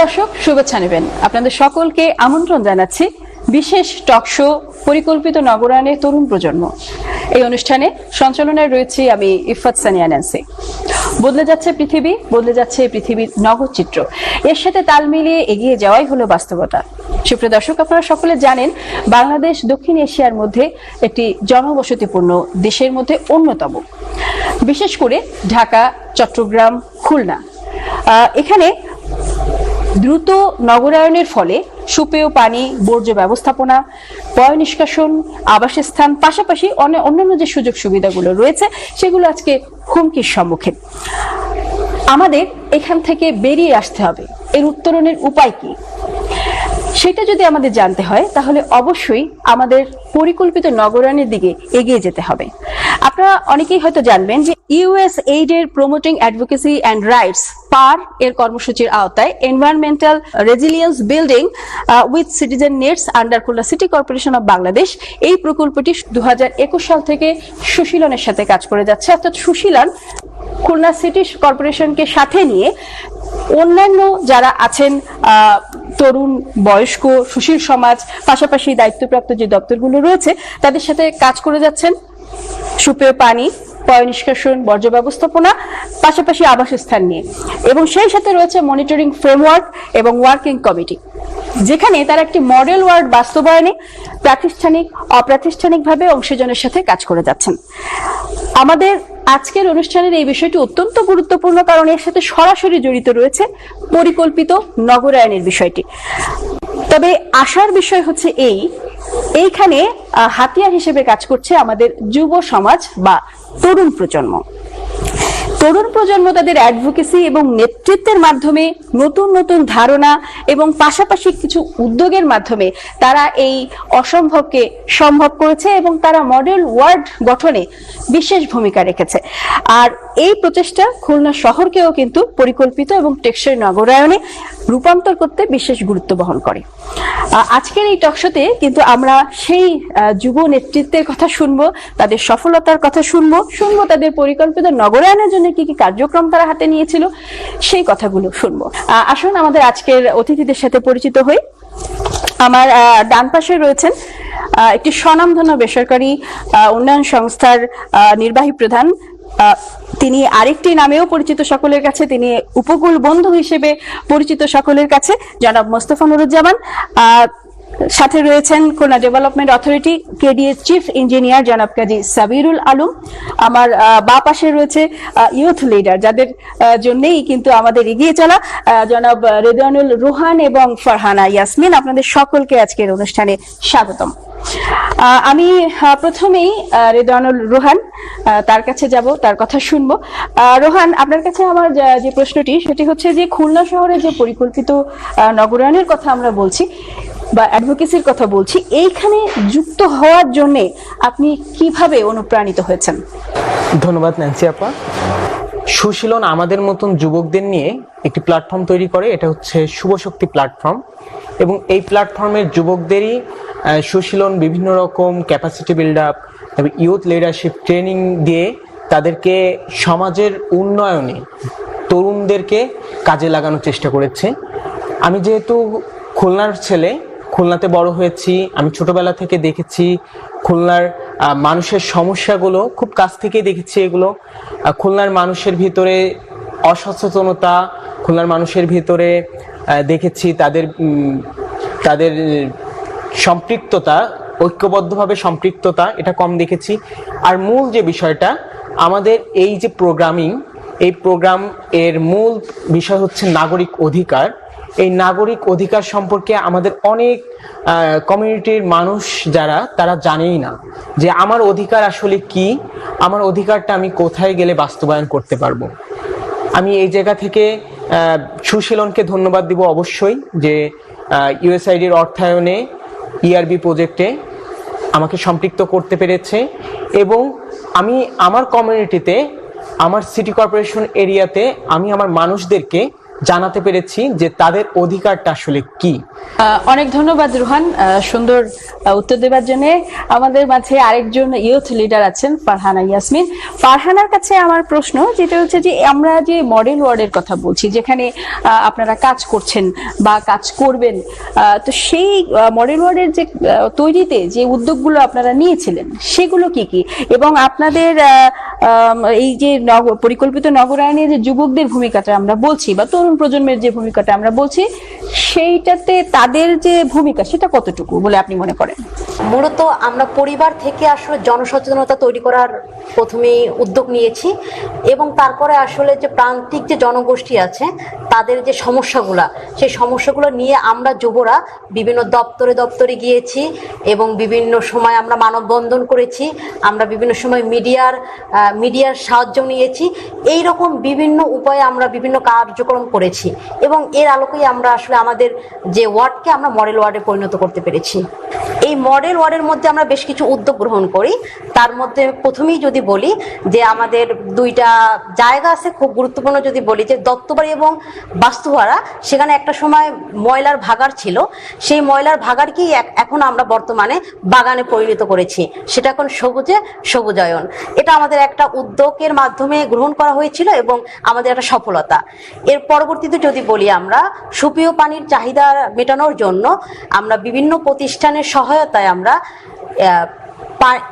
দর্শক, শুভেচ্ছা নেবেন। আপনাদের সকলকে আমন্ত্রণ জানাচ্ছি বিশেষ টক শো পরিকল্পিত নগরায়নে তরুণ প্রজন্ম। এই অনুষ্ঠানে সঞ্চালনায় রয়েছে আমি ইফাত সানিয়া ন্যান্সি। বদলে যাচ্ছে পৃথিবী, বদলে যাচ্ছে পৃথিবীর নগর চিত্র এর সাথে তাল মিলিয়ে এগিয়ে যাওয়াই হলো বাস্তবতা। সুপ্রিয় দর্শক, আপনারা সকলে জানেন, বাংলাদেশ দক্ষিণ এশিয়ার মধ্যে একটি জনবসতিপূর্ণ দেশের মধ্যে অন্যতম। বিশেষ করে ঢাকা, চট্টগ্রাম, খুলনা। এখানে দ্রুত নগরায়নের ফলে সুপেয় পানি, বর্জ্য ব্যবস্থাপনা পয় নিষ্কাশন, আবাসস্থান, পাশাপাশি অন্যান্য যে সুযোগ সুবিধাগুলো রয়েছে, সেগুলো আজকে হুমকির সম্মুখীন। আমাদের এখান থেকে বেরিয়ে আসতে হবে। এর উত্তরণের উপায় কি? সেটা যদি আমাদের জানতে হয়, তাহলে অবশ্যই আমাদের পরিকল্পিত নগরায়নের দিকে এগিয়ে যেতে হবে। আপনারা অনেকেই হয়তো জানবেন যে ইউএস এইড এর promoting advocacy and rights PAR এর কর্মসূচির আওতায় environmental resilience building with citizen nets under Khulna city corporation of Bangladesh এই প্রকল্পটি দু হাজার একুশ সাল থেকে সুশীলনের সাথে কাজ করে যাচ্ছে। অর্থাৎ সুশীলন খুলনা সিটি কর্পোরেশনকে সাথে নিয়ে অন্যান্য যারা আছেন তরুণ, বয়স্ক, সুশীল সমাজ, পাশাপাশি দায়িত্বপ্রাপ্ত যে দপ্তরগুলো রয়েছে, তাদের সাথে কাজ করে যাচ্ছেন সুপেয় পানি পয় নিষ্কাশন বর্জ্য ব্যবস্থাপনা, পাশাপাশি আবাসস্থান নিয়ে। এবং সেই সাথে রয়েছে মনিটরিং ফ্রেমওয়ার্ক এবং ওয়ার্কিং কমিটি যেখানে তারা একটি মডেল ওয়ার্ড বাস্তবায়নে প্রাতিষ্ঠানিক, অপ্রাতিষ্ঠানিকভাবে অংশজনের সাথে কাজ করে যাচ্ছেন। আমাদের আজকের অনুষ্ঠানের এই বিষয়টি অত্যন্ত গুরুত্বপূর্ণ কারণ এর সাথে সরাসরি জড়িত রয়েছে পরিকল্পিত নগরায়নের বিষয়টি। তবে আশার বিষয় হচ্ছে এই এইখানে হাতিয়ার হিসেবে কাজ করছে আমাদের যুব সমাজ বা তরুণ প্রজন্ম। তরুণ প্রজন্ম তাদের অ্যাডভোকেসি এবং নেতৃত্বের মাধ্যমে নতুন নতুন ধারণা এবং পাশাপাশি কিছু উদ্যোগের মাধ্যমে তারা এই অসম্ভবকে সম্ভব করেছে এবং তারা মডেল ওয়ার্ড গঠনে বিশেষ ভূমিকা রেখেছে। আর এই প্রচেষ্টা খুলনা শহরকেও কিন্তু পরিকল্পিত এবং টেকসই নগরায়নে রূপান্তর করতে বিশেষ গুরুত্ব বহন করে। আজকের এই টকশোতে কিন্তু আমরা সেই যুব নেতৃত্বের কথা শুনব, তাদের সফলতার কথা শুনব শুনব তাদের পরিকল্পিত নগরায়নের জন্য কি কি কার্যক্রম তারা হাতে নিয়েছিল, সেই কথাগুলো শুনব। আসুন আমাদের আজকের অতিথিদের সাথে পরিচিত হই। আমার ডান পাশে রয়েছেন একটি স্বনামধন্য বেসরকারি উন্নয়ন সংস্থার নির্বাহী প্রধান তিনি আরেকটি নামেও পরিচিত সকলের কাছে, তিনি উপকূল বন্ধু হিসেবে পরিচিত সকলের কাছে, জনাব মোস্তফা নুরুজ্জামান। সাথে রয়েছেন Khulna development authority KDS chief engineer জনাব কাজী সাবিরুল আলম। আমার বা পাশে রয়েছে ইউথ লিডার যাদের জন্যই কিন্তু আমাদের এগিয়ে চলা জনাব রেদানুল রুহান এবং ফারহানা ইয়াসমিন। আপনাদের সকলকে আজকের অনুষ্ঠানে স্বাগতম। আমি প্রথমেই রেদানুল রোহান তার কাছে যাব, তার কথা শুনব। রোহান, আপনার কাছে আমার যে প্রশ্নটি, সেটি হচ্ছে যে খুলনা শহরে যে পরিকল্পিত নগরায়নের কথা আমরা বলছি বা অ্যাডভোকেসির কথা বলছি, এইখানে যুক্ত হওয়ার জন্য আপনি কীভাবে অনুপ্রাণিত হয়েছেন? ধন্যবাদ ন্যান্সি আপা। সুশীলন আমাদের মতন যুবকদের নিয়ে একটি প্ল্যাটফর্ম তৈরি করে, এটা হচ্ছে শুভশক্তি প্ল্যাটফর্ম এবং এই প্ল্যাটফর্মের যুবকদেরই সুশীলন বিভিন্ন রকম ক্যাপাসিটি বিল্ড আপ এবং ইউথ লিডারশিপ ট্রেনিং দিয়ে তাদেরকে সমাজের উন্নয়নে তরুণদেরকে কাজে লাগানোর চেষ্টা করেছে। আমি যেহেতু খুলনার ছেলে খুলনাতে বড় হয়েছি। আমি ছোটবেলা থেকে দেখেছি খুলনার মানুষের সমস্যাগুলো, খুব কাছ থেকেই দেখেছি এগুলো। খুলনার মানুষের ভিতরে অসচেতনতা, খুলনার মানুষের ভিতরে দেখেছি তাদের তাদের সম্পৃক্ততা, ঐক্যবদ্ধভাবে সম্পৃক্ততা, এটা কম দেখেছি। আর মূল যে বিষয়টা, আমাদের এই যে প্রোগ্রামিং এই প্রোগ্রাম এর মূল বিষয় হচ্ছে নাগরিক অধিকার। এই নাগরিক অধিকার সম্পর্কে আমাদের অনেক কমিউনিটির মানুষ যারা, তারা জানেই না যে আমার অধিকার আসলে কি, আমার অধিকারটা আমি কোথায় গেলে বাস্তবায়ন করতে পারব। আমি এই জায়গা থেকে সুশীলনকে ধন্যবাদ দিব অবশ্যই যে ইউএসআইডির অর্থায়নে ইআরবি প্রজেক্টে আমাকে সম্পৃক্ত করতে পেরেছে এবং আমি আমার কমিউনিটিতে আমার সিটি কর্পোরেশন এরিয়াতে আমি আমার মানুষদেরকে জানাতে পেরেছি যে তাদের অধিকারটা আসলে কি। অনেক ধন্যবাদ, রুহান। সুন্দর উত্তর দেবার জন্য। আমাদের মাঝে আরেকজন ইয়ুথ লিডার আছেন, ফারহানা ইয়াসমিন। ফারহানার কাছে আমার প্রশ্ন, যেটা হচ্ছে যে আমরা যে মডেল ওয়ার্ডের কথা বলছি, যেখানে আপনারা কাজ করছেন বা কাজ করবেন তো সেই মডেল ওয়ার্ডের যে তৈরিতে যে উদ্যোগগুলো আপনারা নিয়েছিলেন, সেগুলো কি কি? এবং আপনাদের এই যে পরিকল্পিত নগরায়নে যে যুবকদের ভূমিকাটা আমরা বলছি, বা তরুণ প্রজন্মের যে ভূমিকাটা আমরা বলছি, সেইটাতে তাদের যে ভূমিকা, সেটা কতটুকু বলে আপনি মনে করেন? মূলত আমরা পরিবার থেকে আসলে জনসচেতনতা তৈরি করার প্রথমেই উদ্যোগ নিয়েছি এবং তারপরে আসলে যে প্রান্তিক যে জনগোষ্ঠী আছে, তাদের যে সমস্যাগুলা, সেই সমস্যাগুলো নিয়ে আমরা যুবরা বিভিন্ন দপ্তরে দপ্তরে গিয়েছি এবং বিভিন্ন সময় আমরা মানববন্ধন করেছি, আমরা বিভিন্ন সময় মিডিয়ার মিডিয়ার সাহায্য নিয়েছি। এই রকম বিভিন্ন উপায়ে আমরা বিভিন্ন কার্যক্রম করেছি। এবং এর আলোকেই আমরা আসলে আমাদের যে ওয়ার্ডকে আমরা মডেল ওয়ার্ডে পরিণত করতে পেরেছি। এই মডেল ওয়ার্ডের মধ্যে আমরা বেশ কিছু উদ্যোগ গ্রহণ করি। তার মধ্যে প্রথমেই যদি বলি যে আমাদের দুইটা জায়গা আছে, খুব গুরুত্বপূর্ণ যদি বলি যে দত্তবাড়ি এবং বাস্তুহারা। সেখানে একটা সময় ময়লার ভাগার ছিল। সেই ময়লার ভাগারকেই এখন আমরা বর্তমানে বাগানে পরিণত করেছি। সেটা এখন সবুজে সবুজায়ন। এটা আমাদের একটা উদ্যোগের মাধ্যমে গ্রহণ করা হয়েছিল এবং আমাদের একটা সফলতা। এর পরবর্তীতে যদি বলি আমরা, সুপেয় পানির চাহিদা মেটানোর জন্য আমরা বিভিন্ন প্রতিষ্ঠানের সহায়তায় আমরা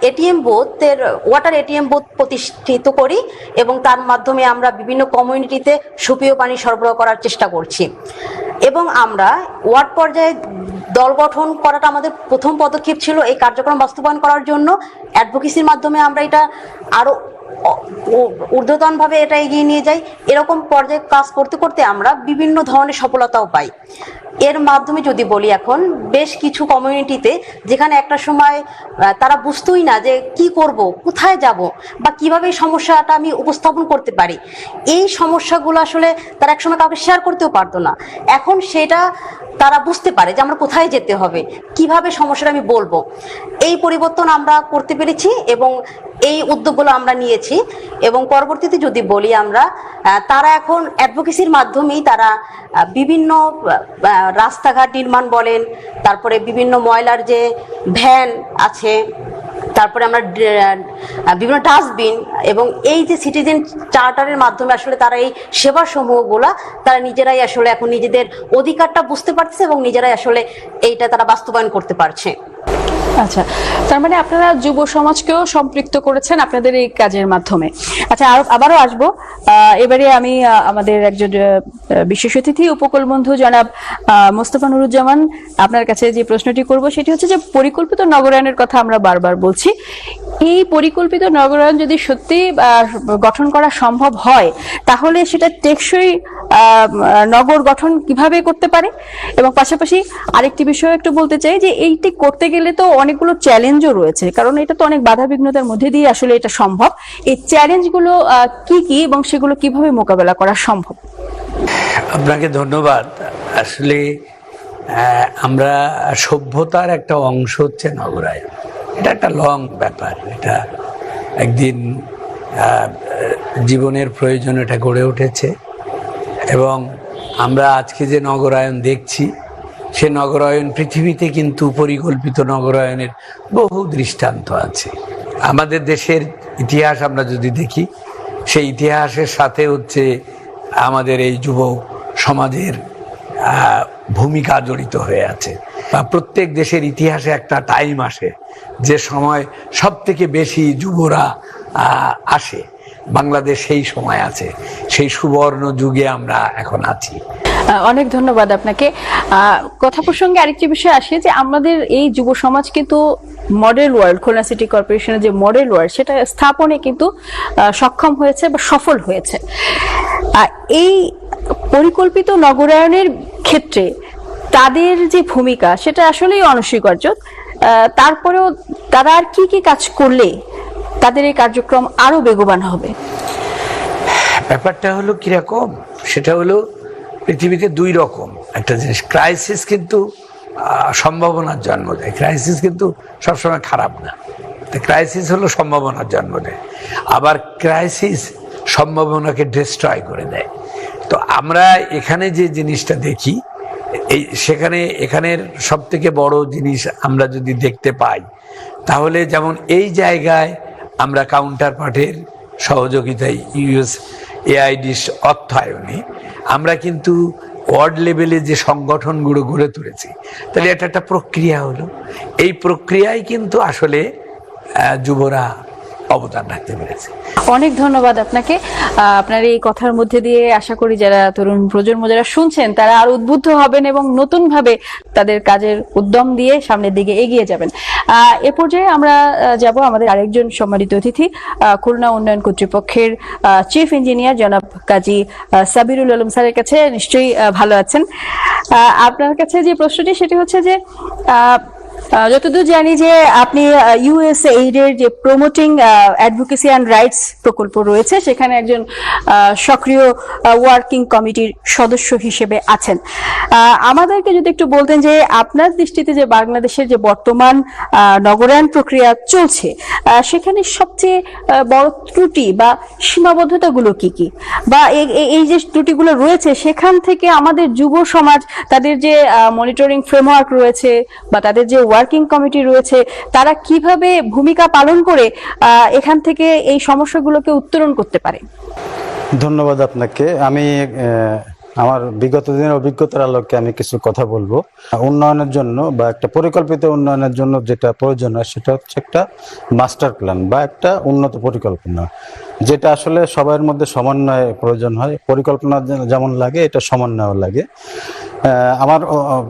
এটিএম বুথের ওয়াটার এটিএম বুথ প্রতিষ্ঠিত করি এবং তার মাধ্যমে আমরা বিভিন্ন কমিউনিটিতে সুপেয় পানি সরবরাহ করার চেষ্টা করছি। এবং আমরা ওয়ার্ড পর্যায়ে দল গঠন করাটা আমাদের প্রথম পদক্ষেপ ছিল এই কার্যক্রম বাস্তবায়ন করার জন্য। অ্যাডভোকেসির মাধ্যমে আমরা এটা আরও ঊর্ধ্বতন ভাবে এটা এগিয়ে নিয়ে যাই। এরকম পর্যায়ে কাজ করতে করতে আমরা বিভিন্ন ধরনের সফলতাও পাই। এর মাধ্যমে যদি বলি এখন, বেশ কিছু কমিউনিটিতে যেখানে একটা সময় তারা বুঝতোই না যে কি করব, কোথায় যাব বা কীভাবে এই সমস্যাটা আমি উপস্থাপন করতে পারি। এই সমস্যাগুলো আসলে তারা একসময় কাউকে শেয়ার করতেও পারতো না। এখন সেটা তারা বুঝতে পারে যে আমরা কোথায় যেতে হবে, কীভাবে সমস্যাটা আমি বলব। এই পরিবর্তন আমরা করতে পেরেছি এবং এই উদ্যোগগুলো আমরা নিয়েছি এবং পরবর্তীতে যদি বলি আমরা তারা এখন অ্যাডভোকেসির মাধ্যমেই তারা বিভিন্ন রাস্তাঘাট নির্মাণ বলেন, তারপরে বিভিন্ন ময়লার যে ভ্যান আছে, তারপরে আমরা বিভিন্ন ডাস্টবিন এবং এই যে সিটিজেন চার্টারের মাধ্যমে আসলে তারা এই সেবা সমূহগুলা তারা নিজেরাই আসলে এখন নিজেদের অধিকারটা বুঝতে পারছে এবং নিজেরাই আসলে এইটা তারা বাস্তবায়ন করতে পারছে। আচ্ছা তার মানে আপনারা যুব সমাজকেও সম্পৃক্ত করেছেন আপনাদের এই কাজের মাধ্যমে। আচ্ছা আরও আবারও আসব। এবারে আমি আমাদের একজন বিশেষ অতিথি, উপকূল বন্ধু জনাব মোস্তফা নুরুজ্জামান, আপনার কাছে যে প্রশ্নটি করব সেটি হচ্ছে যে, পরিকল্পিত নগরায়নের কথা আমরা বারবার বলছি। এই পরিকল্পিত নগরায়ন যদি সত্যি গঠন করা সম্ভব হয়, তাহলে সেটা টেকসই নগর গঠন কীভাবে করতে পারে? এবং পাশাপাশি আরেকটি বিষয় একটু বলতে চাই যে, এইটি করতে গেলে তো অনেকগুলো চ্যালেঞ্জও রয়েছে। কারণ এটা তো অনেক বাধা বিঘ্নতার মধ্যে দিয়ে আসলে এটা সম্ভব। এই চ্যালেঞ্জগুলো কি কি এবং সেগুলো কীভাবে মোকাবেলা করা সম্ভব? আপনাকে ধন্যবাদ। আসলে আমরা সভ্যতার একটা অংশ হচ্ছে নগরায়ন এটা একটা লং ব্যাপার। এটা একদিন জীবনের প্রয়োজন এটা গড়ে উঠেছে। এবং আমরা আজকে যে নগরায়ন দেখছি সে নগরায়ন পৃথিবীতে কিন্তু পরিকল্পিত নগরায়নের বহু দৃষ্টান্ত আছে। আমাদের দেশের ইতিহাস আমরা যদি দেখি, সেই ইতিহাসের সাথে হচ্ছে আমাদের এই যুব সমাজের ভূমিকা জড়িত হয়ে আছে। বা প্রত্যেক দেশের ইতিহাসে একটা টাইম আসে যে সময় সব থেকে বেশি যুবরা আসে। বাংলাদেশ সেই সময় আছে। সেই সুবর্ণ যুগে আমরা এখন আছি। অনেক ধন্যবাদ আপনাকে। কথা প্রসঙ্গে আরেকটি বিষয় আসে যে আমাদের এই যুব সমাজ কিন্তু মডেল ওয়ার্ল্ড খুলনা সিটি কর্পোরেশনের যে মডেল ওয়ার্ল্ড সেটা স্থাপনে কিন্তু সক্ষম হয়েছে বা সফল হয়েছে। এই পরিকল্পিত নগরায়নের ক্ষেত্রে তাদের যে ভূমিকা, সেটা আসলেই অনস্বীকার্য। তারপরেও তারা আর কি কি কাজ করলে তাদের এই কার্যক্রম আরও বেগবান হবে? ব্যাপারটা হলো কীরকম? সেটা হলো পৃথিবীতে দুই রকম। একটা জিনিস ক্রাইসিস কিন্তু সম্ভাবনার জন্ম দেয়। ক্রাইসিস কিন্তু সবসময় খারাপ না। ক্রাইসিস হলো সম্ভাবনার জন্ম দেয়। আবার ক্রাইসিস সম্ভাবনাকে ডিস্ট্রয় করে দেয়। তো আমরা এখানে যে জিনিসটা দেখি, এই সেখানে, এখানের সব থেকে বড় জিনিস আমরা যদি দেখতে পাই, তাহলে যেমন এই জায়গায় আমরা কাউন্টার পার্টের সহযোগিতায় ইউএস এআইডিস অর্থায়নে আমরা কিন্তু ওয়ার্ড লেভেলে যে সংগঠনগুলো গড়ে তুলেছি, তাহলে এটা একটা প্রক্রিয়া হলো। এই প্রক্রিয়ায় কিন্তু আসলে যুবরা অবদান রাখতে পেরেছে। অনেক ধন্যবাদ আপনাকে। আপনার এই কথার মধ্যে দিয়ে আশা করি যারা তরুণ প্রজন্ম যারা শুনছেন, তারা আরও উদ্বুদ্ধ হবেন এবং নতুন ভাবে তাদের কাজের উদ্যম দিয়ে সামনের দিকে এগিয়ে যাবেন। এ পর্যায়ে আমরা যাব আমাদের আরেকজন সম্মানিত অতিথি খুলনা উন্নয়ন কর্তৃপক্ষের চিফ ইঞ্জিনিয়ার জনাব কাজী সাবিরুল আলম স্যারের কাছে নিশ্চয়ই ভালো আছেন। আপনার কাছে যে প্রশ্নটি, সেটি হচ্ছে যে যতদূর জানি যে আপনি ইউএস এইডের যে প্রমোটিং অ্যাডভোকেসি অ্যান্ড রাইটস প্রকল্প রয়েছে, সেখানে একজন সক্রিয় ওয়ার্কিং কমিটির সদস্য হিসেবে আছেন। আমাদেরকে যদি একটু বলতেন যে আপনার দৃষ্টিতে যে বাংলাদেশের যে বর্তমান নগরায়ণ প্রক্রিয়া চলছে সেখানে সবচেয়ে বড় ত্রুটি বা সীমাবদ্ধতাগুলো কি কি? বা এই যে ত্রুটিগুলো রয়েছে, সেখান থেকে আমাদের যুব সমাজ, তাদের যে মনিটরিং ফ্রেমওয়ার্ক রয়েছে বা তাদের যে ওয়ার্কিং কমিটি রয়েছে, তারা কীভাবে ভূমিকা পালন করে এখান থেকে এই সমস্যাগুলোকে উত্তরণ করতে পারে? ধন্যবাদ আপনাকে। আমি আমার বিগত দিনের অভিজ্ঞতার আলোকে আমি কিছু কথা বলব। উন্নয়নের জন্য বা একটা পরিকল্পিত উন্নয়নের জন্য যেটা প্রয়োজন হয়, সেটা হচ্ছে একটা মাস্টার প্ল্যান বা একটা উন্নত পরিকল্পনা। যেটা আসলে সবার মধ্যে সমন্বয় প্রয়োজন হয়, পরিকল্পনা যেমন লাগে, এটা সমন্বয় লাগে। আমার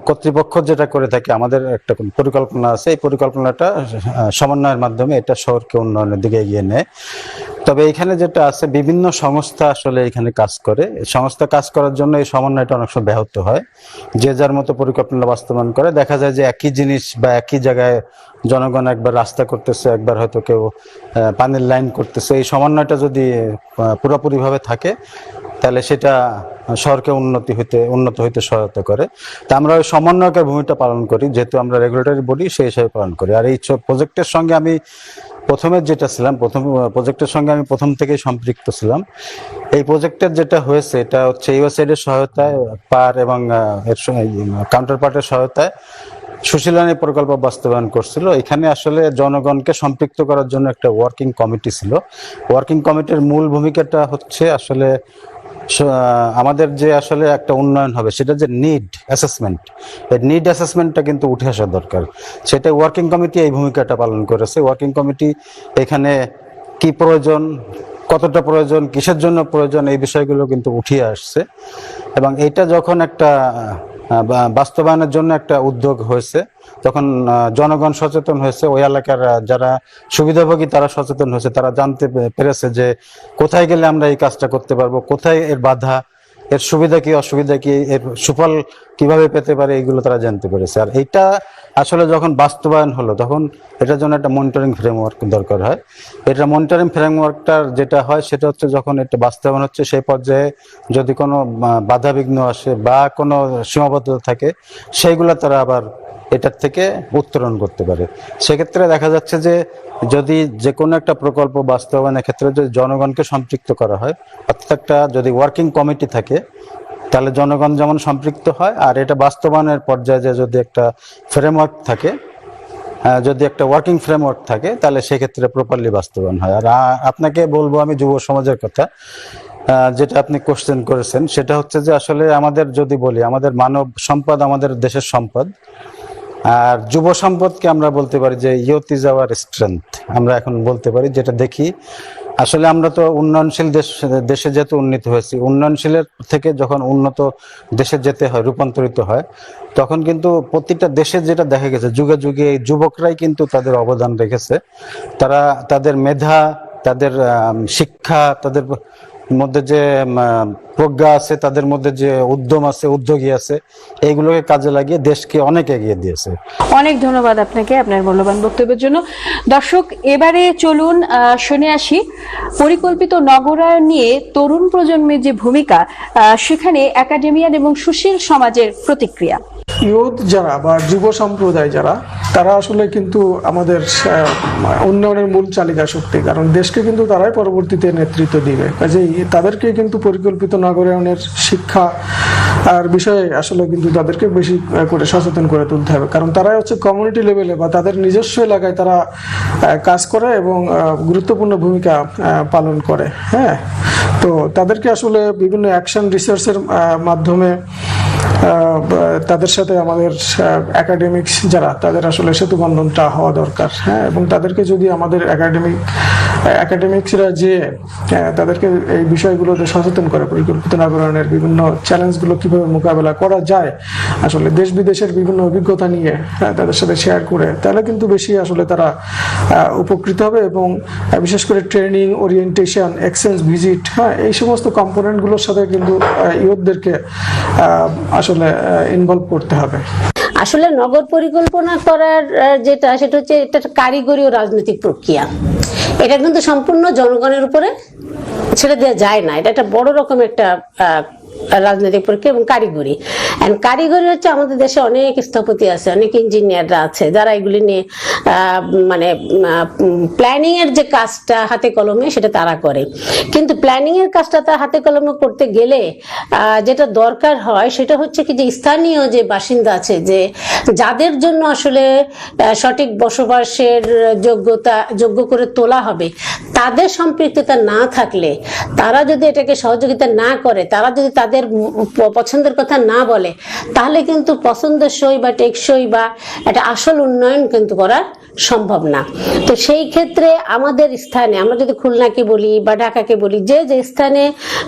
কর্তৃপক্ষ যেটা করে থাকে, আমাদের একটা পরিকল্পনা আছে, এই পরিকল্পনাটা সমন্বয়ের মাধ্যমে এটা শহরকে উন্নয়নের দিকে এগিয়ে নেয়। তবে এখানে যেটা আছে, বিভিন্ন সংস্থা আসলে এখানে কাজ করে। সংস্থা কাজ করার জন্য এই সমন্বয়টা অনেক সময় ব্যাহত হয়। যে যার মতো পরিকল্পনা বাস্তবায়ন করে। দেখা যায় যে একই জিনিস বা একই জায়গায় জনগণ একবার রাস্তা করতেছে, একবার হয়তো কেউ পানির লাইন করতেছে। এই সমন্বয়টা যদি পুরোপুরিভাবে থাকে, তাহলে সেটা শহরকে উন্নতি হইতে, উন্নত হইতে সহায়তা করে। তা আমরা ওই সমন্বয়কের ভূমিকা পালন করি, যেহেতু আমরা রেগুলেটরি বডি সেই হিসাবে পালন করি। আর এই প্রজেক্টের সঙ্গে আমি প্রথমে যেটা ছিলাম, প্রথম প্রজেক্টের সঙ্গে আমি প্রথম থেকেই সম্পৃক্ত ছিলাম। এই প্রজেক্টের যেটা হয়েছে, এটা হচ্ছে ইউএসআইড এর সহায়তায়, পার এবং এর কাউন্টার পার্টের সহায়তায় সুশীলনী প্রকল্প বাস্তবায়ন করছিল। এখানে আসলে জনগণকে সম্পৃক্ত করার জন্য একটা ওয়ার্কিং কমিটি ছিল। ওয়ার্কিং কমিটির মূল ভূমিকাটা হচ্ছে আসলে আমাদের যে আসলে একটা উন্নয়ন হবে, সেটা যে নিড অ্যাসেসমেন্ট এই নিড অ্যাসেসমেন্টটা কিন্তু উঠে আসা দরকার। সেটা ওয়ার্কিং কমিটি এই ভূমিকাটা পালন করেছে। ওয়ার্কিং কমিটি এখানে কি প্রয়োজন, কতটা প্রয়োজন, কিসের জন্য প্রয়োজন, এই বিষয়গুলো কিন্তু উঠিয়ে আসছে। এবং এটা যখন একটা বাস্তবায়নের জন্য একটা উদ্যোগ হয়েছে। তখন জনগণ সচেতন হয়েছে, ওই এলাকার যারা সুবিধাভোগী তারা সচেতন হয়েছে, তারা জানতে পেরেছে যে কোথায় গেলে আমরা এই কাজটা করতে পারব, কোথায় এর বাধা এর সুবিধা কি, অসুবিধা কি, এর সুফল কীভাবে পেতে পারে এইগুলো তারা জানতে পেরেছে। আর এইটা আসলে যখন বাস্তবায়ন হলো, তখন এটার জন্য একটা মনিটরিং ফ্রেমওয়ার্ক দরকার হয়। এটা মনিটরিং ফ্রেমওয়ার্কটার যেটা হয়, সেটা হচ্ছে যখন এটা বাস্তবায়ন হচ্ছে, সেই পর্যায়ে যদি কোনো বাধা বিঘ্ন আসে বা কোনো সীমাবদ্ধতা থাকে, সেইগুলো তারা আবার এটার থেকে উত্তরণ করতে পারে। সেক্ষেত্রে দেখা যাচ্ছে যে যদি যে কোনো একটা প্রকল্প বাস্তবায়নের ক্ষেত্রে যদি জনগণকে সম্পৃক্ত করা হয়, অর্থাৎ একটা যদি ওয়ার্কিং কমিটি থাকে, তাহলে জনগণ যেমন সম্পৃক্ত হয়, আর এটা বাস্তবায়নের পর্যায়ে যদি একটা ফ্রেমওয়ার্ক থাকে যদি একটা ওয়ার্কিং ফ্রেমওয়ার্ক থাকে, তাহলে সেক্ষেত্রে প্রপারলি বাস্তবায়ন হয়। আর আপনাকে বলব আমি যুব সমাজের কথা যেটা আপনি কোশ্চেন করেছেন, সেটা হচ্ছে যে আসলে আমাদের যদি বলি, আমাদের মানব সম্পদ আমাদের দেশের সম্পদ। আর যুব সম্পদকে আমরা বলতে পারি যে ইয়ত ইজ আওয়ার স্ট্রেংথ আমরা এখন বলতে পারি যেটা দেখি, আসলে আমরা তো উন্নয়নশীল দেশ, দেশে যেহেতু উন্নীত হয়েছি, উন্নয়নশীলের থেকে যখন উন্নত দেশে যেতে হয়, রূপান্তরিত হয়, তখন কিন্তু প্রতিটা দেশে যেটা দেখা গেছে, যুগে যুগে এই যুবকরাই কিন্তু তাদের অবদান রেখেছে। তারা, তাদের মেধা, তাদের শিক্ষা, তাদের মধ্যে যে প্রজ্ঞা আছে তাদের মধ্যে যে উদ্যম আছে উদ্যোগী আছে এইগুলোকে কাজে লাগিয়ে দেশকে অনেক এগিয়ে দিয়েছে। অনেক ধন্যবাদ আপনাকে আপনার মূল্যবান বক্তব্যের জন্য। দর্শক এবারে চলুন শুনে আসি। পরিকল্পিত নগরায়ণ নিয়ে তরুণ প্রজন্মের যে ভূমিকা সেখানে একাডেমিয়ান এবং সুশীল সমাজের প্রতিক্রিয়া। ইয়ুথ যারা বা যুব সম্প্রদায় যারা তারা আসলে কিন্তু আমাদের উন্নয়নের মূল চালিকা শক্তি কারণ দেশকে কিন্তু তারাই পরবর্তীতে নেতৃত্ব দিবে। কাজেই তাদেরকে কিন্তু পরিকল্পিত নগরায়নের শিক্ষা, আর বিষয়ে আসলে কিন্তু তাদেরকে বেশি করে সচেতন করে তুলতে হবে। কারণ তারাই হচ্ছে কমিউনিটি লেভেলে বা তাদের নিজস্ব এলাকায় তারা কাজ করে এবং গুরুত্বপূর্ণ ভূমিকা পালন করে হ্যাঁ? তো তাদেরকে আসলে বিভিন্ন অ্যাকশন রিসার্চের মাধ্যমে তাদের সাথে আমাদের একাডেমিক্স যারা, তাদের আসলে সেতু বন্ধনটা হওয়া দরকার হ্যাঁ? এবং তাদেরকে যদি আমাদের একাডেমিক একাডেমিক্সরা যে তাদেরকে এই বিষয়গুলোতে সচেতন করে, পরিকল্পিত নগরায়নের বিভিন্ন চ্যালেঞ্জগুলো কীভাবে মোকাবেলা করা যায়, আসলে দেশ বিদেশের বিভিন্ন অভিজ্ঞতা নিয়ে তাদের সাথে শেয়ার করে, তাহলে কিন্তু বেশি আসলে তারা উপকৃত হবে এবং বিশেষ করে ট্রেনিং ওরিয়েন্টেশন এক্সচেঞ্জ ভিজিট হ্যাঁ এই সমস্ত কম্পোনেন্টগুলোর সাথে কিন্তু ইউথদেরকে আসলে ইনভলভ করতে হবে। আসলে নগর পরিকল্পনা করার যেটা, সেটা হচ্ছে এটা কারিগরি ও রাজনৈতিক প্রক্রিয়া। এটা কিন্তু সম্পূর্ণ জনগণের উপরে ছেড়ে দেওয়া যায় না। এটা একটা বড় রকম একটা রাজনৈতিক প্রক্রিয়া এবং কারিগরি। এন্ড কারিগরি হচ্ছে আমাদের দেশে অনেক স্থপতি আছে, অনেক ইঞ্জিনিয়াররা আছে, যারা এগুলি নিয়ে মানে প্ল্যানিং এর যে কাজটা হাতে কলমে সেটা তারা করে। কিন্তু প্ল্যানিং এর কাজটা তার হাতে কলমে করতে গেলে যেটা দরকার হয় সেটা হচ্ছে কি যে স্থানীয় যে বাসিন্দা আছে, যে যাদের জন্য আসলে সঠিক বসবাসের যোগ্যতা, যোগ্য করে তোলা হবে, তাদের সম্পৃক্ততা না থাকলে তারা যদি এটাকে সহযোগিতা না করে, তারা যদি তাদের প- পছন্দের কথা না বলে, তাহলে কিন্তু পছন্দসই বা টেকসই বা একটা আসল উন্নয়ন কিন্তু করা সম্ভব না। তো সেই ক্ষেত্রে আমাদের স্থানে, আমরা যদি খুলনাকে বলি বা ঢাকাকে বলি, যে যে স্থানে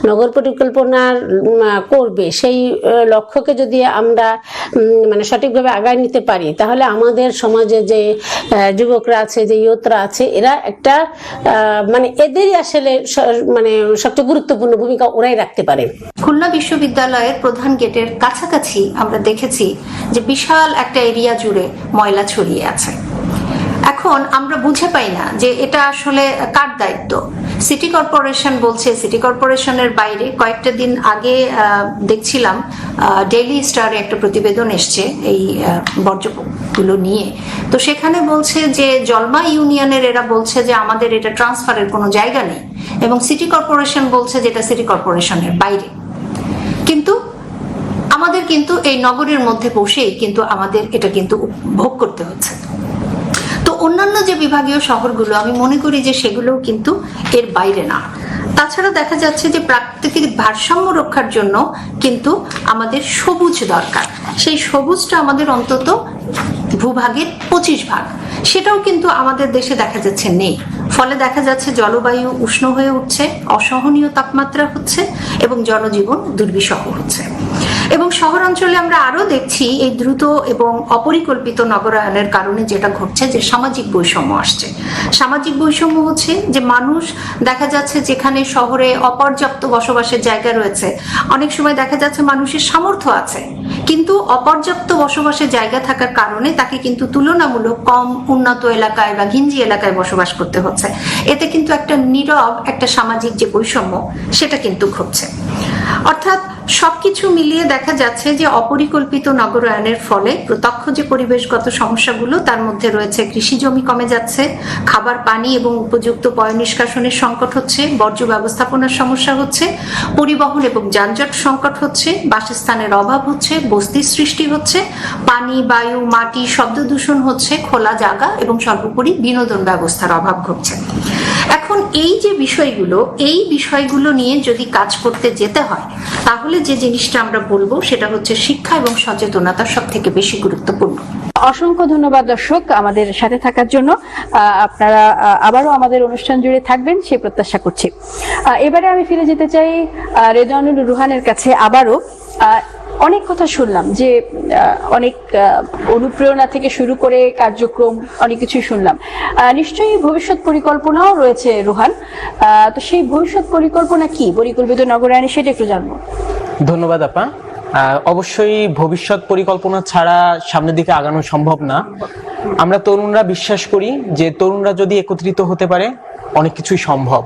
নগর পরিকল্পনা করবে, সেই লক্ষ্যকে যদি আমরা মানে সঠিকভাবে আগায় নিতে পারি, তাহলে আমাদের সমাজে যে যুবকরা আছে, যে ইয়তরা আছে, এরা একটা মানে এদেরই আসলে মানে সবচেয়ে গুরুত্বপূর্ণ ভূমিকা ওরাই রাখতে পারে। খুলনা বিশ্ববিদ্যালয়ের প্রধান গেটের কাছাকাছি আমরা দেখেছি যে বিশাল একটা এরিয়া জুড়ে ময়লা ছড়িয়ে আছে। এখন আমরা বুঝে পাই না যে এটা আসলে কার দায়িত্ব? সিটি কর্পোরেশন বলছে সিটি কর্পোরেশনের বাইরে কয়েকটা দিন আগে দেখছিলাম ডেইলি স্টারে একটা প্রতিবেদন এসছে এই বর্জ্যগুলো নিয়ে। তো সেখানে বলছে যে জলমা ইউনিয়নের এরা বলছে যে আমাদের এটা ট্রান্সফারের কোনো জায়গা নেই এবং সিটি কর্পোরেশন বলছে যে এটা সিটি কর্পোরেশনের বাইরে। কিন্তু আমাদের কিন্তু এই নগরের মধ্যে বসেই কিন্তু আমাদের এটা কিন্তু ভোগ করতে হচ্ছে। অন্যান্য যে বিভাগীয় শহরগুলো, আমি মনে করি যে সেগুলোও কিন্তু এর বাইরে না। তাছাড়া দেখা যাচ্ছে যে প্রাকৃতিক ভারসাম্য রক্ষার জন্য কিন্তু আমাদের সবুজ দরকার। সেই সবুজটা আমাদের অন্তত ভূভাগের পঁচিশ ভাগ। সেটাও কিন্তু আমাদের দেশে দেখা যাচ্ছে নেই। ফলে দেখা যাচ্ছে জলবায়ু উষ্ণ হয়ে উঠছে, অসহনীয় তাপমাত্রা হচ্ছে এবং জনজীবন দুর্বিষহ হচ্ছে। এবং শহরাঞ্চলে আমরা আরও দেখছি এই দ্রুত এবং অপরিকল্পিত নগরায়নের কারণে যেটা ঘটছে যে সামাজিক বৈষম্য আসছে। সামাজিক বৈষম্য হচ্ছে যে মানুষ দেখা যাচ্ছে যেখানে শহরে অপর্যাপ্ত বসবাসের জায়গা রয়েছে, অনেক সময় দেখা যাচ্ছে মানুষের সামর্থ্য আছে, কিন্তু অপর্যাপ্ত বসবাসের জায়গা থাকার কারণে তাকে কিন্তু তুলনামূলক কম উন্নত এলাকায় বা ঘিঞ্জি এলাকায় বসবাস করতে হচ্ছে। এতে কিন্তু একটা নীরব, একটা সামাজিক যে বৈষম্য, সেটা কিন্তু ঘটছে। অর্থাৎ সবকিছু মিলিয়ে দেখা যাচ্ছে যে অপরিকল্পিত নগরায়নের ফলে প্রত্যক্ষ যে পরিবেশগত সমস্যাগুলো, তার মধ্যে রয়েছে কৃষি জমি কমে যাচ্ছে, খাবার, পানি এবং উপযুক্ত পয় নিষ্কাশনের সংকট হচ্ছে, বর্জ্য ব্যবস্থাপনার সমস্যা হচ্ছে, পরিবহন এবং যানজট সংকট হচ্ছে, বাসস্থানের অভাব হচ্ছে, বস্তির সৃষ্টি হচ্ছে, পানি, বায়ু, মাটি শব্দ দূষণ হচ্ছে, খোলা জায়গা এবং সর্বোপরি বিনোদন ব্যবস্থার অভাব ঘটছে। এখন এই যে বিষয়গুলো, এই বিষয়গুলো নিয়ে যদি কাজ করতে যেতে হয়, তাহলে যে জিনিসটা আমরা বলব সেটা হচ্ছে শিক্ষা এবং সচেতনতা সব থেকে বেশি গুরুত্বপূর্ণ। অসংখ্য ধন্যবাদ দর্শক আমাদের সাথে থাকার জন্য। আপনারা আবারও আমাদের অনুষ্ঠান জুড়ে থাকবেন, সে প্রত্যাশা করছি। এবারে আমি ফিরে যেতে চাই রেজানুল রুহানের কাছে আবারও। অনেক কথা শুনলাম যে অনেক অনুপ্রেরণা থেকে শুরু করে কার্যক্রম অনেক কিছু শুনলাম। নিশ্চয়ই ভবিষ্যৎ পরিকল্পনাও রয়েছে, রোহান। তো সেই ভবিষ্যৎ পরিকল্পনা কি? পরিকল্পিত নগরায়নে সেটা একটু জানব। ধন্যবাদ আপা। অবশ্যই ভবিষ্যৎ পরিকল্পনা ছাড়া সামনের দিকে আগানো সম্ভব না। আমরা তরুণরা বিশ্বাস করি যে তরুণরা যদি একত্রিত হতে পারে, অনেক কিছুই সম্ভব।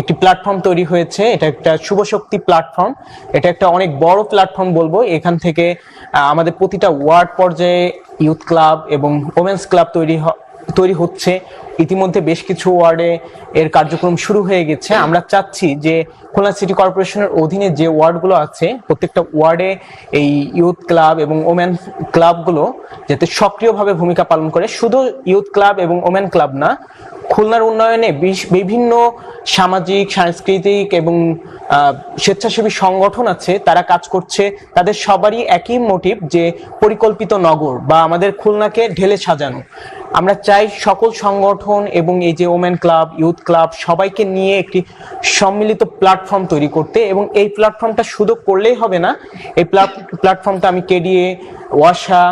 একটি প্ল্যাটফর্ম তৈরি হয়েছে, এটা একটা শুভ শক্তি প্ল্যাটফর্ম এটা একটা অনেক বড় প্ল্যাটফর্ম বলব। এখান থেকে আমাদের প্রতিটা ওয়ার্ড পর্যায়ে ইউথ ক্লাব এবং ওমেন্স ক্লাব তৈরি তৈরি হচ্ছে। ইতিমধ্যে বেশ কিছু ওয়ার্ডে এর কার্যক্রম শুরু হয়ে গেছে। আমরা চাচ্ছি যে খুলনা সিটি কর্পোরেশনের অধীনে যে ওয়ার্ডগুলো আছে, প্রত্যেকটা ওয়ার্ডে এই ইউথ ক্লাব এবং ওমেন ক্লাবগুলো যাতে সক্রিয়ভাবে ভূমিকা পালন করে। শুধু ইউথ ক্লাব এবং ওমেন ক্লাব না, খুলনার উন্নয়নে বিভিন্ন সামাজিক, সাংস্কৃতিক এবং স্বেচ্ছাসেবী সংগঠন আছে, তারা কাজ করছে। তাদের সবারই একই মোটিভ যে পরিকল্পিত নগর বা আমাদের খুলনাকে ঢেলে সাজানো। আমরা চাই সকল সংগঠন এবং এই যে ওমেন ক্লাব ইউথ ক্লাব সবাইকে নিয়ে একটি সম্মিলিত প্ল্যাটফর্ম তৈরি করতে এবং এই প্ল্যাটফর্মটা শুধু করলেই হবে না, এই প্ল্যাটফর্মটা আমি কেডিএ ওয়াসা,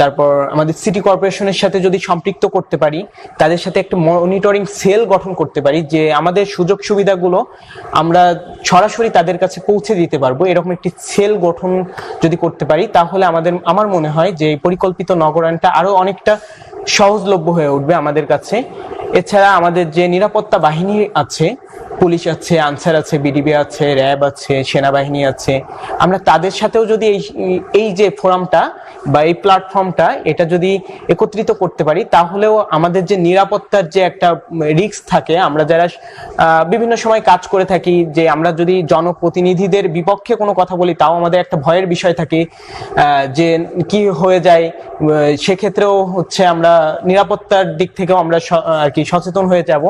তারপর আমাদের সিটি কর্পোরেশনের সাথে যদি সম্পৃক্ত করতে পারি, তাদের সাথে একটা মনিটরিং সেল গঠন করতে পারি যে আমাদের সুযোগ সুবিধাগুলো আমরা সরাসরি তাদের কাছে পৌঁছে দিতে পারব, এরকম একটি সেল গঠন যদি করতে পারি, তাহলে আমাদের, আমার মনে হয় যে পরিকল্পিত নগরায়ণটা আরও অনেকটা সহজলভ্য হয়ে উঠবে আমাদের কাছে। এছাড়া আমাদের যে নিরাপত্তা বাহিনী আছে পুলিশ আছে, আনসার আছে, বিডিবি আছে, র্যাব আছে, সেনাবাহিনী আছে। আমরা তাদের সাথেও যদি এই এই যে ফোরামটা বা এই প্ল্যাটফর্মটা এটা যদি একত্রিত করতে পারি, তাহলেও আমাদের যে নিরাপত্তার যে একটা রিস্ক থাকে, আমরা যারা বিভিন্ন সময় কাজ করে থাকি, যে আমরা যদি জনপ্রতিনিধিদের বিপক্ষে কোনো কথা বলি, তাও আমাদের একটা ভয়ের বিষয় থাকে যে কি হয়ে যায় সেক্ষেত্রেও হচ্ছে আমরা নিরাপত্তার দিক থেকেও আমরা আর কি সচেতন হয়ে যাব।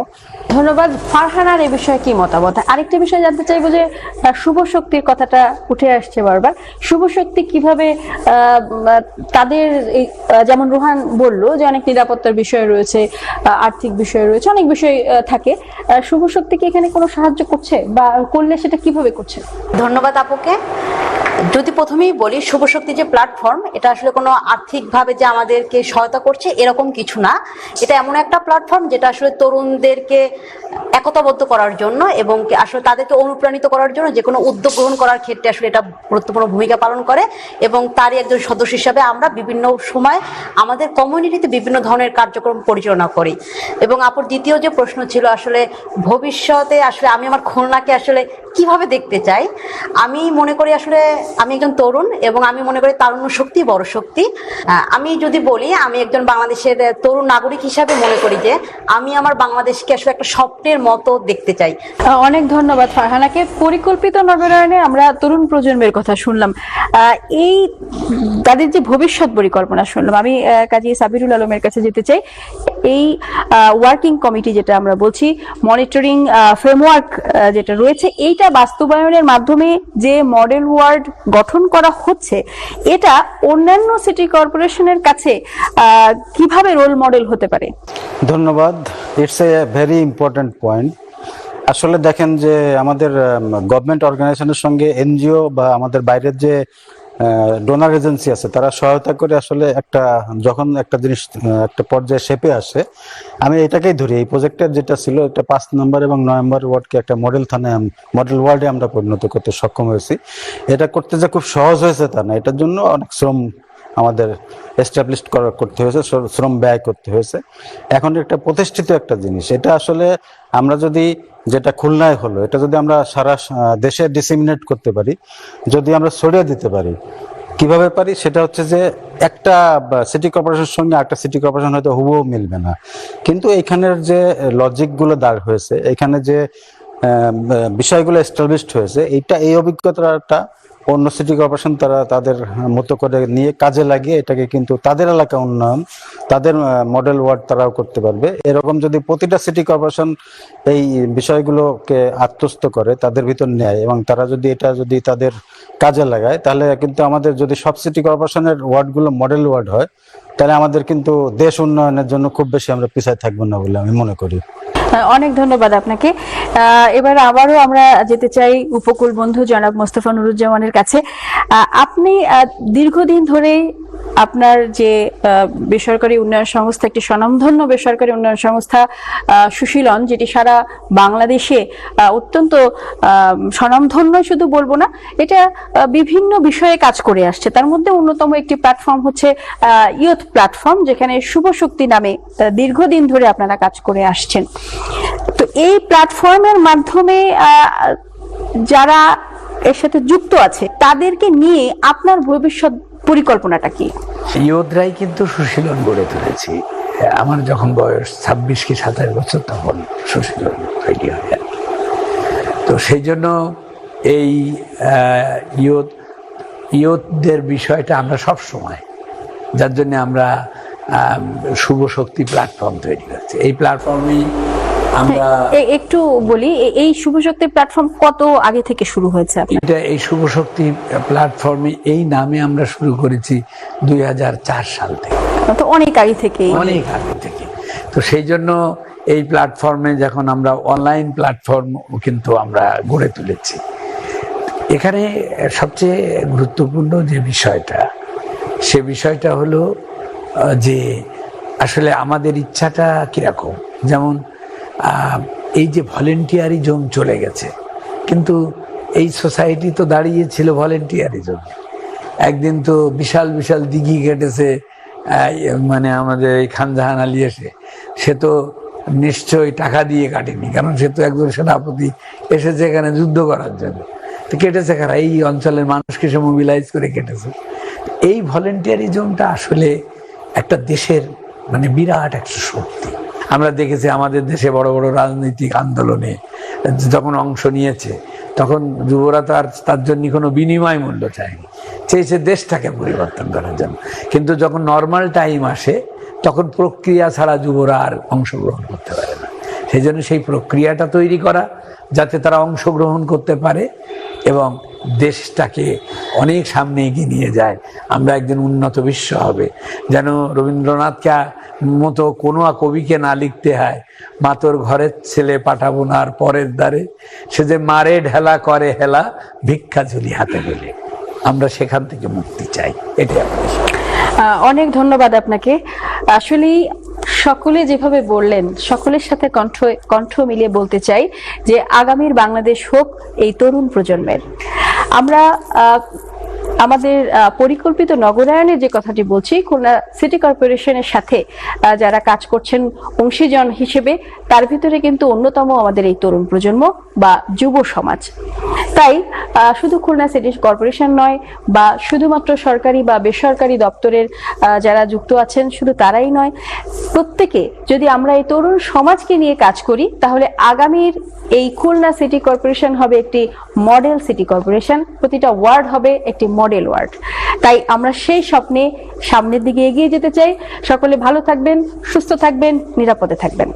ধন্যবাদ। ফারহানার এই বিষয়ে কি মতামত? আরেকটা বিষয় জানতে চাইব যে শুভ শক্তির কথাটা উঠে আসছে বারবার। শুভ শক্তি কীভাবে তাদের যেমন রোহান বলল যে অনেক নিরাপত্তার বিষয় রয়েছে আর্থিক বিষয় রয়েছে, অনেক বিষয় থাকে। শুভ শক্তি কি এখানে কোনো সাহায্য করছে বা করলে সেটা কীভাবে করছে? ধন্যবাদ আপুকে। যদি প্রথমেই বলি শুভশক্তি যে প্ল্যাটফর্ম এটা আসলে কোনো আর্থিকভাবে যে আমাদেরকে সহায়তা করছে এরকম কিছু না। এটা এমন একটা প্ল্যাটফর্ম যেটা আসলে তরুণদেরকে একতাবদ্ধ করার জন্য এবং আসলে তাদেরকে অনুপ্রাণিত করার জন্য যে কোনো উদ্যোগ গ্রহণ করার ক্ষেত্রে আসলে এটা গুরুত্বপূর্ণ ভূমিকা পালন করে এবং তারই একজন সদস্য হিসাবে আমরা বিভিন্ন সময় আমাদের কমিউনিটিতে বিভিন্ন ধরনের কার্যক্রম পরিচালনা করি। এবং আপুর দ্বিতীয় যে প্রশ্ন ছিল আসলে ভবিষ্যতে আসলে আমি আমার খুলনাকে আসলে কীভাবে দেখতে চাই, আমি মনে করি আসলে আমি একজন তরুণ এবং আমি মনে করি তারুণ্য শক্তি বড় শক্তি। আমি যদি বলি, আমি একজন বাংলাদেশের তরুণ নাগরিক হিসাবে মনে করি যে আমি আমার বাংলাদেশকে আসলে একটা স্বপ্নের মতো দেখতে চাই। অনেক ধন্যবাদ ফারহানাকে। পরিকল্পিত নগরায়নে আমরা তরুণ প্রজন্মের কথা শুনলাম। এই তাদের যে ভবিষ্যৎ পরিকল্পনা শুনলাম, আমি কাজী সাবিরুল আলমের কাছে যেতে চাই। এই ওয়ার্কিং কমিটি যেটা আমরা বলছি মনিটরিং ফ্রেমওয়ার্ক যেটা রয়েছে, এইটা বাস্তবায়নের মাধ্যমে যে মডেল ওয়ার্ড গঠন করা হচ্ছে, এটা অন্যান্য সিটি কর্পোরেশনের কাছে কীভাবে রোল মডেল হতে পারে? ধন্যবাদ। It's a very important point আসলে দেখেন যে আমাদের গভর্নমেন্ট অর্গানাইজেশনের সঙ্গে এনজিও বা আমাদের বাইরের যে ডোনার এজেন্সি আছে, তারা সহায়তা করে আসলে একটা, যখন একটা জিনিস একটা পর্যায়ে শেপে আসে, আমি এটাকেই ধরি। এই প্রজেক্টের যেটা ছিল, এটা পাঁচ নম্বর এবং নয় নম্বর ওয়ার্ডকে একটা মডেল থানায় মডেল ওয়ার্ডে আমরা পরিণত করতে সক্ষম হয়েছি। এটা করতে যে খুব সহজ হয়েছে তা না, এটার জন্য অনেক শ্রম আমাদের এস্টাবলিশ করতে হয়েছে শ্রম ব্যয় করতে হয়েছে। এখন একটা প্রতিষ্ঠিত একটা জিনিস, এটা আসলে আমরা যদি যেটা খুলনায় হলো, এটা যদি আমরা সারা দেশে ডিসিমিনেট করতে পারি, যদি আমরা ছড়িয়ে দিতে পারি, কীভাবে পারি? সেটা হচ্ছে যে একটা সিটি কর্পোরেশনের সঙ্গে একটা সিটি কর্পোরেশন হয়তো হুবহু মিলবে না। কিন্তু এখানের যে লজিকগুলো দাঁড় হয়েছে এখানে যে বিষয়গুলো এস্টাবলিশড হয়েছে, এইটা, এই অভিজ্ঞতাটা অন্য সিটি কর্পোরেশন তারা তাদের মতো করে নিয়ে কাজে লাগিয়ে এটাকে কিন্তু তাদের এলাকা উন্নয়ন, তাদের মডেল ওয়ার্ড তারাও করতে পারবে। এরকম যদি প্রতিটা সিটি কর্পোরেশন এই বিষয়গুলোকে আত্মস্থ করে, তাদের ভিতর নেয় এবং তারা যদি এটা যদি তাদের কাজে লাগায়, তাহলে কিন্তু আমাদের যদি সব সিটি কর্পোরেশনের ওয়ার্ডগুলো মডেল ওয়ার্ড হয়, তাহলে আমাদের কিন্তু দেশ উন্নয়নের জন্য খুব বেশি আমরা পিছায় থাকব না বলে আমি মনে করি। অনেক ধন্যবাদ আপনাকে। এবার আবারও আমরা যেতে চাই উপকূল বন্ধু জনাব মোস্তফা নুরুজ্জামানের কাছে। আপনি দীর্ঘদিন ধরেই আপনার যে বেসরকারি উন্নয়ন সংস্থা, একটি স্বনামধন্য বেসরকারি উন্নয়ন সংস্থা সুশীলন, যেটি সারা বাংলাদেশে অত্যন্ত স্বনামধন্য শুধু বলব না, এটা বিভিন্ন বিষয়ে কাজ করে আসছে। তার মধ্যে অন্যতম একটি প্ল্যাটফর্ম হচ্ছে ইয়ুথ প্ল্যাটফর্ম যেখানে শুভ শক্তি নামে দীর্ঘদিন ধরে আপনারা কাজ করে আসছেন। তো এই প্ল্যাটফর্মের মাধ্যমে যারা এর সাথে যুক্ত আছে, তাদেরকে নিয়ে আপনার ভবিষ্যৎ পরিকল্পনাটা কি? ইয়োধরাই কিন্তু সুশীলন গড়ে তুলেছি। আমার যখন বয়স ছাব্বিশ কি সাতাশ বছর তখন সুশীলন তৈরি হয়। তো সেই জন্য এই আহ, ইয়ত ইয়তদের বিষয়টা আমরা সব সময় যার জন্য আমরা শুভ শক্তি প্ল্যাটফর্ম তৈরি করছি। এই প্ল্যাটফর্মেই আমরা একটু বলি এই শুভ শক্তি প্ল্যাটফর্ম কত আগে থেকে শুরু হয়েছে এটা এই শুভ শক্তি প্ল্যাটফর্মে এই নামে আমরা শুরু করেছি দুই হাজার চার সাল থেকে। তো অনেক আগে থেকে অনেক আগে থেকে তো সেই জন্য এই প্ল্যাটফর্মে যখন আমরা অনলাইন প্ল্যাটফর্ম কিন্তু আমরা গড়ে তুলেছি। এখানে সবচেয়ে গুরুত্বপূর্ণ যে বিষয়টা সে বিষয়টা হলো যে আসলে আমাদের ইচ্ছাটা কীরকম? যেমন এই যে ভলেন্টিয়ারিজম চলে গেছে। কিন্তু এই সোসাইটি তো দাঁড়িয়েছিল ভলেন্টিয়ারিজম। একদিন তো বিশাল বিশাল দিঘি কেটেছে মানে আমাদের এই খানজাহান আলী এসে। সে তো নিশ্চয়ই টাকা দিয়ে কাটেনি, কারণ সে তো একজন সেনাপতি, এসেছে এখানে যুদ্ধ করার জন্য। তো কেটেছে কারা? এই অঞ্চলের মানুষকে সে মোবিলাইজ করে কেটেছে। এই ভলেন্টিয়ারিজমটা আসলে একটা দেশের মানে বিরাট একটা শক্তি। আমরা দেখেছি আমাদের দেশে বড় বড় রাজনৈতিক আন্দোলনে যখন অংশ নিয়েছে, তখন যুবরা তো আর তার জন্য কোনো বিনিময় মূল্য চায়নি। চেয়েছে দেশটাকে পরিবর্তন করার জন্য। কিন্তু যখন নর্মাল টাইম আসে, তখন প্রক্রিয়া ছাড়া যুবরা আর অংশগ্রহণ করতে পারে না। সেই জন্য সেই প্রক্রিয়াটা তৈরি করা, যাতে তারা অংশগ্রহণ করতে পারে এবং দেশটাকে অনেক সামনে এগিয়ে নিয়ে যায়। আমরা একদিন উন্নত বিশ্ব হবে। যেন রবীন্দ্রনাথকে মতো কোনো কবিকে না লিখতে হয়, মা তোর ঘরের ছেলে পাঠাবো না আর পরের দ্বারে। সে যে মারে ঢেলা, করে হেলা, ভিক্ষা ঝুলি হাতে পেলে, আমরা সেখান থেকে মুক্তি চাই। এটাই আমাদের অনেক ধন্যবাদ আপনাকে। আসলেই সকলে যেভাবে বললেন, সকলের সাথে কণ্ঠ কণ্ঠ মিলিয়ে বলতে চাই যে আগামীর বাংলাদেশ হোক এই তরুণ প্রজন্মের। আমরা আমাদের পরিকল্পিত নগরায়নের যে কথাটি বলছি, খুলনা সিটি কর্পোরেশনের সাথে যারা কাজ করছেন অংশীজন হিসেবে, তার ভিতরে কিন্তু অন্যতম আমাদের এই তরুণ প্রজন্ম বা যুব সমাজ। তাই শুধু খুলনা সিটি কর্পোরেশন নয় বা শুধুমাত্র সরকারি বা বেসরকারি দপ্তরের যারা যুক্ত আছেন, শুধু তারাই নয়, প্রত্যেকে যদি আমরা এই তরুণ সমাজকে নিয়ে কাজ করি, তাহলে আগামীর এই খুলনা সিটি কর্পোরেশন হবে একটি মডেল সিটি কর্পোরেশন, প্রতিটা ওয়ার্ড হবে একটি মডেল ওয়ার্ড। তাই আমরা সেই স্বপ্নে সামনের দিকে এগিয়ে যেতে চাই। সকলে ভালো থাকবেন, সুস্থ থাকবেন, নিরাপদে থাকবেন।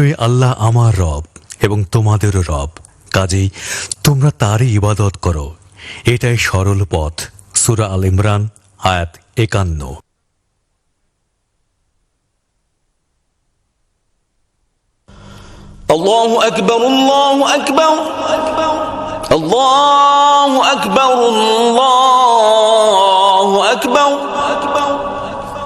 নিশ্চয়ই আল্লাহ আমার রব এবং তোমাদেরও রব কাজেই তোমরা তারই ইবাদত করো এটাই সরল পথ সুরা আল ইমরান আয়াত একান্ন الله أكبر الله أكبر الله أكبر الله أكبر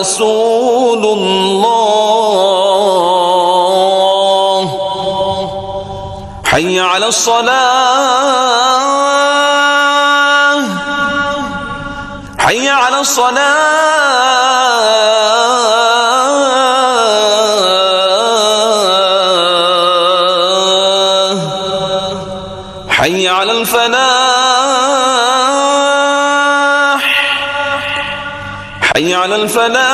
رسول الله. حي على الصلاة. حي على الصلاة. حي على الفلاح. حي على الفلاح.